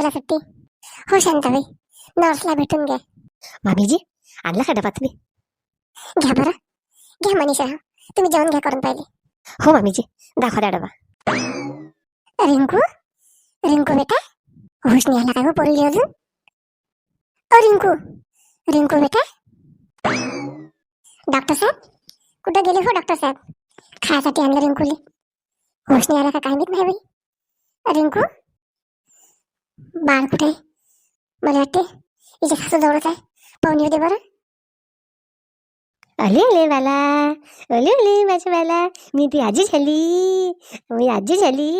रिंकूला सुट्टी? हो शांताबाई. नर्सला भेटून घ्या मामीजी आणला का डबा तुम्ही? घ्या बरं. घ्या मनीषा. तुम्ही जेवण घ्या करून पाहिले. हो मामीजी. दाखवा द्या डबा. रिंकू? रिंकू बेटा? होश नाही आला का गं पोरीला अजून? ओ रिंकू. रिंकू बेटा? डॉक्टर साहेब? कुठं गेले हो डॉक्टर साहेब? खायसाठी आणलं रिंकूले. होश नाही आला का काय माहीत नाही बाई रिंकू? बाळ कुठे आहे? मला वाटते हिच्या सासू जवळच आहे पाहुणे होते बरं. अले अले बाला. अले अले माझ्या बाला. मी ती आजी झाली. मी आजी झाली.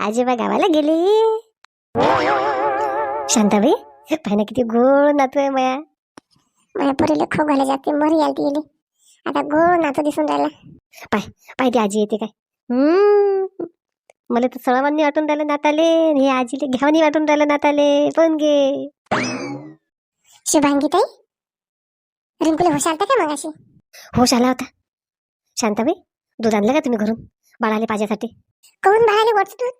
आजोबा गावाला गेले. शांताबाई पाय ना किती गोड नातू आहे माया. माझ्या पोरीला खोगायला जाते. मरी आलती गेली आता गोड नातं दिसून राहिला. पाय ती आजी येते काय. हम्म. मला तर सळवांनी वाटून राहिलं नाताले हे आजीले घ्यावनी वाटून राहिलं नाताले. पण गे? शुभांगी ताई रिंकूला होश आलता का मगाशी? होश आला होता. शांताबाई दूध आणलं का तुम्ही घरून? बाळाले पाजासाठी. कोण बाळाले वरच दूध?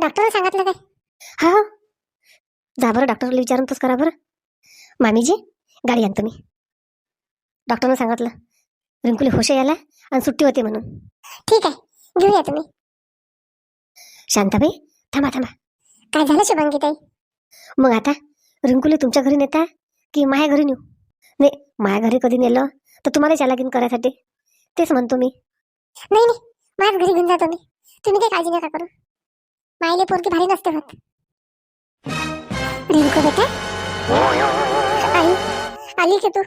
डॉक्टरने सांगितलं काय? हा हो. जा बरं डॉक्टरला विचारून तोच करा बरं. मामीजी गाडी आण तुम्ही. डॉक्टरनं सांगितलं रिंकुली होश यायला आणि सुट्टी होते म्हणून. ठीक आहे घेऊया तुम्ही. शांताबाई थांबा थांबा. काय झालं शुभांगी ताई मग आता रिंकुली तुमच्या घरी नेता की माया घरी नेऊ? नाही माया घरी कधी नेलं तर तुम्हालाच या लागेल करायसाठी. तेच म्हणतो मी. नाही नाही माझ्याच घरी घेऊन जातो मी. तुम्ही काही काळजी नका करू. मायले पोरकी भारी नसते होत. रिंकू बेटा आई आली की तू?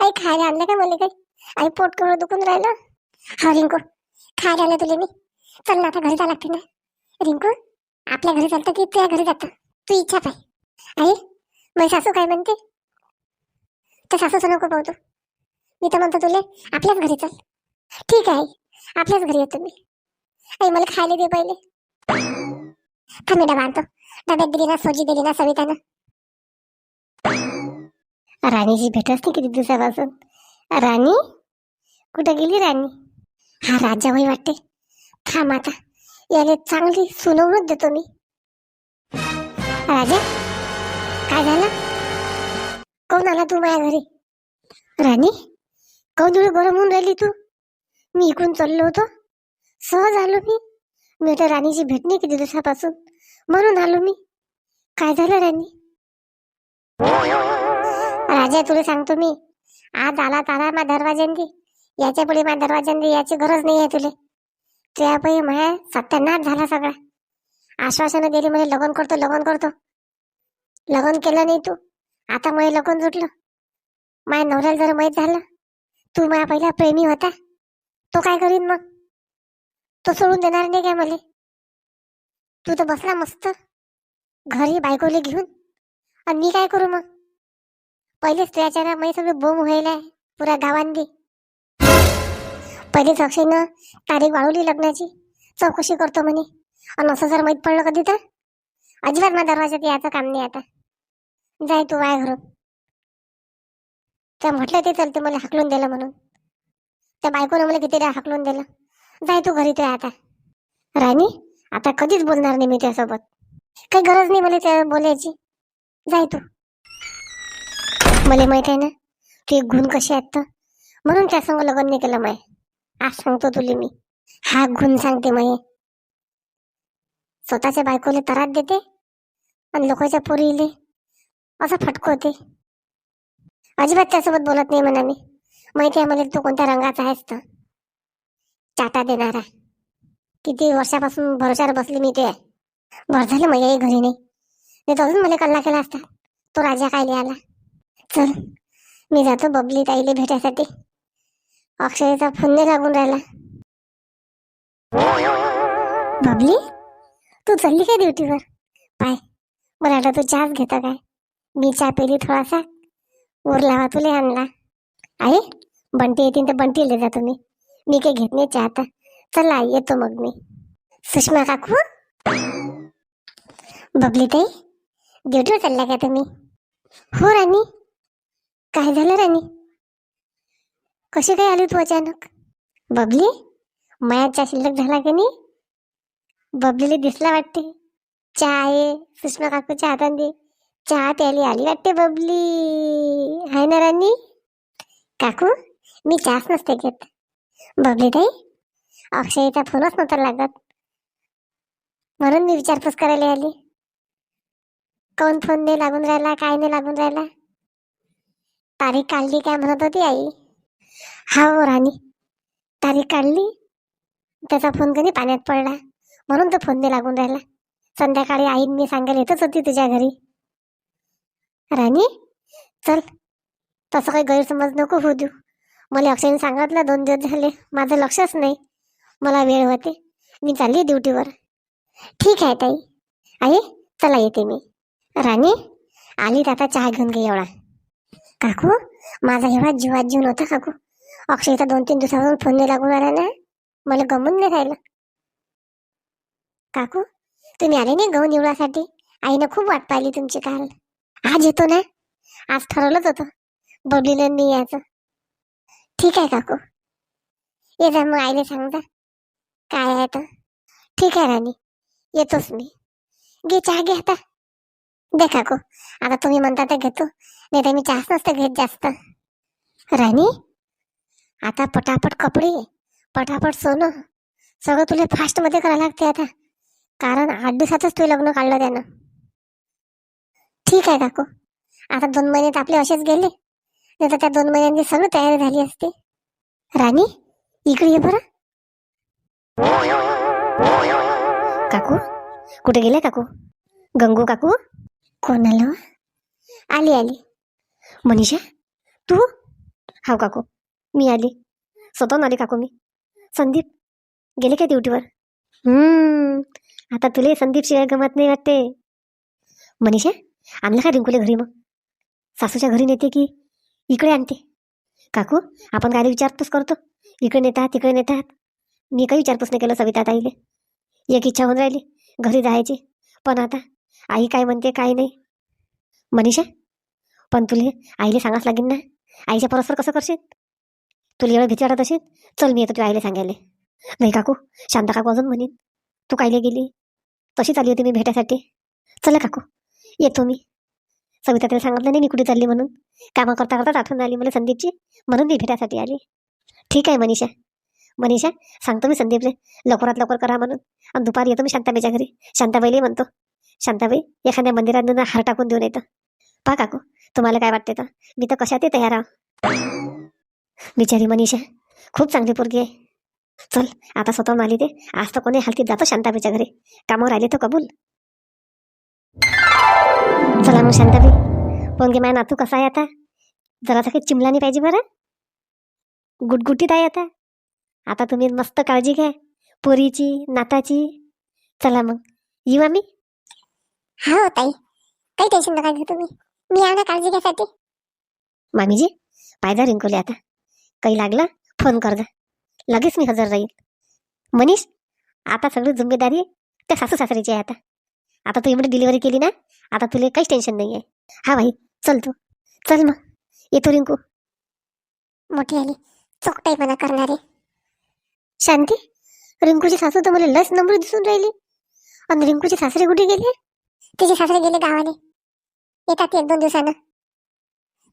आई खायला आणलं का मला काही आई पोट कवळ दुखून राहिलं? हा रिंकू खायला आणलं तुला मी. चल ना आता घरी जा लागते ना. रिंकू आपल्या घरी चालतं की तुझ्या घरी जातं? तू इच्छा पाय. आई मग सासू काय म्हणते? तर सासूचं नको पाहतो मी तर म्हणतो तुले आपल्याच घरी चल. ठीक आहे आपल्याच घरी येतो मी. आई मला खायला दे पहिले. थांब मी डबा आणतो. डब्यात दिली ना सोजी दिली ना सवितानं. राणीची भेटच नाही किती दिवसापासून? राणी? कुठं गेली राणी? हा राजाबाई वाटते. थांब आता. याला चांगली सुनवूनच देतो मी. राजा काय झालं? कोण आला तू माझ्या घरी? राणी कोण थोडी गरम होऊन राहिली तू? मी इकडून चाललो होतो. सहज आलो मी. मी तर राणीची भेट नाही किती दिवसापासून. म्हणून आलो मी. काय झालं राणी? राजा तुला सांगतो मी. आज आला तारा मा दरवाज्यांनी. याच्यापुढे माझ्या दरवाज्यांनी याची गरज नाही आहे तुले. त्यापैकी पै माया सत्यानाश झाला सगळा. आश्वासनं दिली म्हणजे लग्न करतो लग्न करतो. लग्न केलं नाही तू. आता मला लग्न जुटलं. माझ्या नवऱ्याला जर माहीत झालं तू माझ्या पहिला प्रेमी होता. तो काय करीन मग? तो सोडून देणार नाही काय मला? तू तर बसला मस्त. घरी बायकोले घेऊन. आणि मी काय करू मग? पहिलेच त्याच्या ना मी सगळं बोंब व्हायला पुऱ्या गावांनी. पहिलेच अक्षयनं तारीख वाढवली लग्नाची. चौकशी करतो म्हणे. आणि असं जर माहीत पडलं कधी तर? अजिबात माझ्या दरवाजात यायचं काम नाही आता. जाय तू वाय घरून त्या म्हटलं ते चलते मला हाकलून दिलं म्हणून. त्या बायकोनं मला किती हाकलून दिलं. जाय तू घरी ते आता. राणी आता कधीच बोलणार नाही मी त्यासोबत काही गरज नाही मला त्या बोलायची. जाय तू. मला माहीत आहे ना ते गुण कशी आहेत तर? म्हणून त्यासंग लग्न नाही केलं माय. आज सांगतो तुले मी. हा घुन सांगते मये. स्वतःच्या बायकोले तरात देते आणि लोकांच्या पोरीले असं फटकवते. अजिबात त्यासोबत बोलत नाही म्हणा मी. माहिती आहे मला तो कोणत्या रंगाचा आहेस तर. चाटा देणारा. किती वर्षापासून भरोशावर बसली मी ते भर झालं माझ्याही घरी नाही. नाही तर अजून मला कल्ला केला असता. तो राजा काय आला. चल मी जातो बबली ताईले भेटायसाठी. अक्षयचा फोन नाही लागून राहिला. बबली तू चालली काय ड्युटीवर? पाय मला वाटलं तू चहाच घेता काय? मी चहा पेली थोडासा. वर लावा तुले आणला. आहे बंटी येतील तर बंटीला जा तुम्ही. मी काही घेत नाही चहा आता. चला येतो मग मी. सुषमा काकू? बबली ताई ड्युटीवर चालल्या का तुम्ही? हो राणी. काय झालं राणी? कशी काय आली तू अचानक? बबली मायाचा शिल्लक झाला की नाही? बबलीला दिसला वाटते. चहा आहे सुषमा काकूच्या हाताने चहा प्यायली आली वाटते बबली. हाय ना राणी? काकू मी चहाच नसते घेत. बबली ताई अक्षयचा फोनच नव्हता लागत. म्हणून मी विचारपूस करायला आली. कोण फोन नाही लागून राहिला काय नाही लागून राहिला? तारीख काढली काय म्हणत होती आई? हा हो राणी. तारीख काढली. त्याचा फोन कधी पाण्यात पडला? म्हणून तो फोन नाही लागून राहिला. संध्याकाळी आईंनी सांगायला येतच होती तुझ्या घरी. राणी चल. तसं काही गैरसमज नको होऊ देऊ. मला अक्षयने सांगितलं दोन दिवस झाले. माझं लक्षच नाही. मला वेळ होते. मी चालली ड्युटीवर. ठीक आहे ताई. आई चला येते मी. राणी आली तर आता चहा घेऊन घे एवढा. काकू माझा एवढा जीवात जीवन होता काकू. अक्षयचा दोन तीन दिवसापासून फोन नाही लागून आला ना. मला गमून नाही राहिलं. काकू तुम्ही आले नाही गहू निवडासाठी? आईनं खूप वाट पाहिली तुमची काल. आज येतो ना? आज ठरवलंच होतं. बबलीला नाही यायचं. ठीक आहे काकू. ये जा मग आईला सांगता काय आहे तर ठीक आहे राणी. येतोच मी. घे चहा घे आता. दे काकू. आता तुम्ही म्हणता तर घेतो. नाही तर मी चहाच नसतं घेत जास्त. राणी? आता पटापट कपडे पटापट सोनं सगळं तुला फास्टमध्ये करायला लागते आता. कारण आठ दिवसातच तुझं लग्न काढलं त्यानं. ठीक आहे काकू. आता दोन महिने आपले असेच गेले. नाही तर त्या दोन महिन्यांची सगळी तयारी झाली असते. राणी इकडे ये बरं. काकू कुठे गेले काकू? गंगू काकू? कोण आलं आली आली. मनीषा तू? हाव काकू. मी आली. स्वतःहून आली काकू मी. संदीप गेले काय ड्युटीवर? हम्म. आता तुले संदीप शिवाय गमत नाही वाटते. मनीषा आणलं का रिंकूले घरी मग? सासूच्या घरी नेते की इकडे आणते. काकू आपण काय विचारपूस करतो. इकडे नेतात तिकडे नेतात. मी काही विचारपूस नाही केलं सविता ताईले. एक इच्छा होऊन राहिली घरी जायची. पण आता आई काय म्हणते काय नाही. मनीषा पण तुले आईला सांगाच लागेल ना. आईच्या परस्पर कसं करशील? तुला एवढं भीती वाटत असेल? चल मी येतो तुझ्या आईला सांगायला. नाही काकू शांता काकू अजून म्हणेन. तू कायले गेली? तशीच आली होती मी भेटायसाठी चला काकू येतो मी. सविता त्याला सांगितलं नाही मी कुठे चालली म्हणून? कामं करता करताच आठवण आली मला संदीपची म्हणून मी भेटायसाठी आली. ठीक आहे मनीषा. मनीषा सांगतो मी संदीपले. लवकरात लवकर करा म्हणून. आणि दुपारी येतो मी शांताबाईच्या घरी. शांताबाईला म्हणतो. शांताबाई एखाद्या मंदिरात हार टाकून देऊन येतं. पा काकू तुम्हाला काय वाटते तर मी तर कशातही तयार आहो. बिचारी मनीषा खूप चांगली पोरगी आहे. चल आता स्वतःहून आली ते आज तर कोणी हलतीत जातो शांताबाईच्या घरी. कामावर आले तर कबूल. चला मग शांताबाई. पोंगे माय नातू कसा आहे आता? जरासा काही चिमला नाही पाहिजे बरं? गुटगुटीत आहे आता. आता तुम्ही मस्त काळजी घ्या. पोरीची नाताची. चला मग. येऊ आम्ही? हा हो ताई. काही टेन्शन नका घेऊ तुम्ही. मी आहे ना काळजी घ्यासाठी. मामीजी पायदा रिंकवले आता. काही लागलं फोन कर जा लगेच मी हजर राहील. मनीष आता सगळी जिम्मेदारी त्या सासू सासऱ्याची आहे आता. आता तू एवढी डिलिव्हरी केली ना आता तुला काहीच टेन्शन नाही आहे हा भाई चल तू. चल मग. येतो रिंकू. मोठी आली. चोकटाईपणा करणारे. शांती रिंकूची सासू तर मला लस नंबर दिसून राहिली. आणि रिंकूचे सासरे कुठे गेले? तिचे सासरे गेले गावाने येतात एक दोन दिवसानं.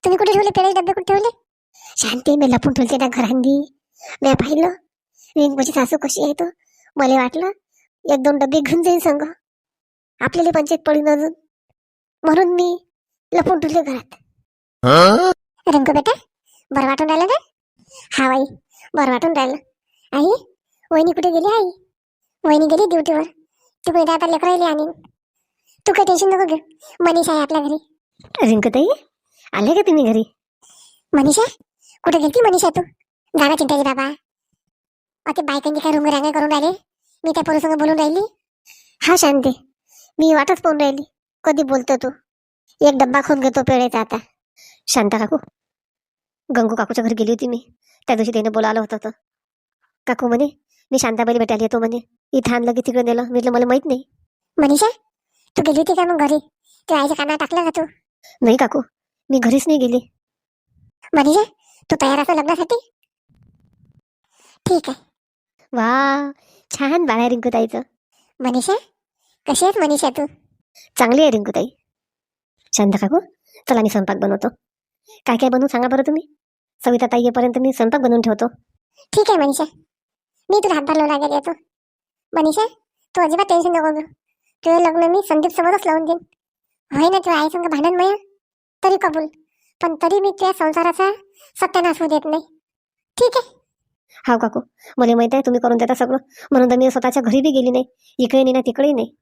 तुम्ही कुठे ठेवले? पेढे डबे कुठे ठेवले? शांती मी लपून ठेवते त्या घरांनी. मी पाहिलं. रिंकूची सासू कशी आहे तो? मला वाटलं एक दोन डबे घेऊन जाईन संग. आपल्याला पंचायत पडून अजून. म्हणून मी लपून ठेवले घरात. रिंकू बेटा बरं वाटून राहिलं ना? हा बाई बरं वाटून राहिलं. आई वहिनी कुठे गेली आई? वहिनी गेली ड्युटीवर. तू पहिला आता लेकरायली आणीन तू काही टेन्शन नको घेऊ. मनीषा आहे आपल्या घरी. रिंकूताई आले का तुम्ही घरी? मनीषा? कुठे गेलती मनीषा तू? जागा चिंताजी बाबा. अते बायकांची काय रुंग रांगा करून राहिले? मी त्या पोरीसंग बोलून राहिली? हा शांती मी वाटच पाहून राहिली. कधी बोलतो तू? एक डब्बा खाऊन घेतो पेढेचा आता. शांता काकू गंगू काकूच्या घरी गेली होती मी. त्या दिवशी त्याने बोलावलं होतं तर. काकू म्हणे मी शांताबाईला भेटायला येतो म्हणे. इथं आणलं की तिकडे नेलं. मी म्हटलं मला माहीत नाही. मनीषा तू गेली होती का मग घरी? तू आईच्या कानात टाकलं का तू? नाही काकू मी घरीच नाही गेली. मनीषा तू तयार असं लग्नासाठी? ठीक आहे. वा छान बाळा रिंकू ताईचं मनीषा कशी आहेस मनीषा तू? चांगली आहे रिंकूताई. शांत काकू चला मी स्वयंपाक बनवतो. काय काय बनवू सांगा बरं तुम्ही? सविता ताई येईपर्यंत मी स्वयंपाक बनवून ठेवतो. ठीक आहे मनीषा. मी तुला हातभार लावून लागेल येतो. मनीषा तू अजिबात टेन्शन नको घेऊ. तुझं लग्न मी संदीप सोबतच लावून देईन. होय ना तुझ्या आई संग भांडण मया तरी कबूल. पण तरी मी तुझ्या संसाराचा सत्यानाश होऊ देत नाही. ठीक आहे? हा काकू. मला माहीत आहे तुम्ही करून देता सगळं. म्हणून तर मी स्वतःच्या घरी बी गेली नाही. इकडे नाही ना तिकडेही नाही.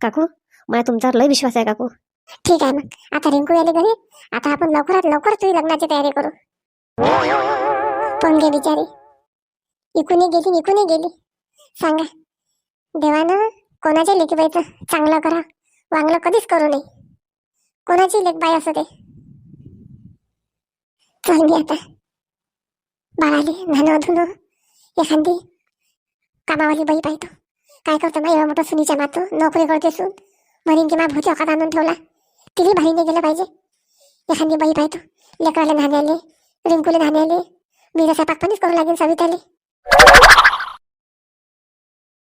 काकू मला तुमच्यावर लय विश्वास आहे काकू. ठीक आहे मग. आता रिंकू आली घरी. आता आपण लवकरात लवकर तुझी लग्नाची तयारी करू. पण गे बिचारी. इकूनही गेली निकूनही गेली. सांगा. देवानं कोणाच्या लेकीबाईचं चांगलं करा. वांगलं कधीच करू नये. कोणाची लेखबाई असू दे. चल मी आता बाळाली नाणं धुनो एखादी कामावाली बाई पाहतो. काय करतो मग एवढा मोठा सुनीच्या मातो नोकरी करते सून. म्हणून की मा भूती अकात आणून ठेवला. तिने बाहेर गेलं पाहिजे. एखादी बाई पाहतो. लेकराला नाण्याले रिंकूला नाण्याले मी जसा पाकपाणीच करू लागेल सविताले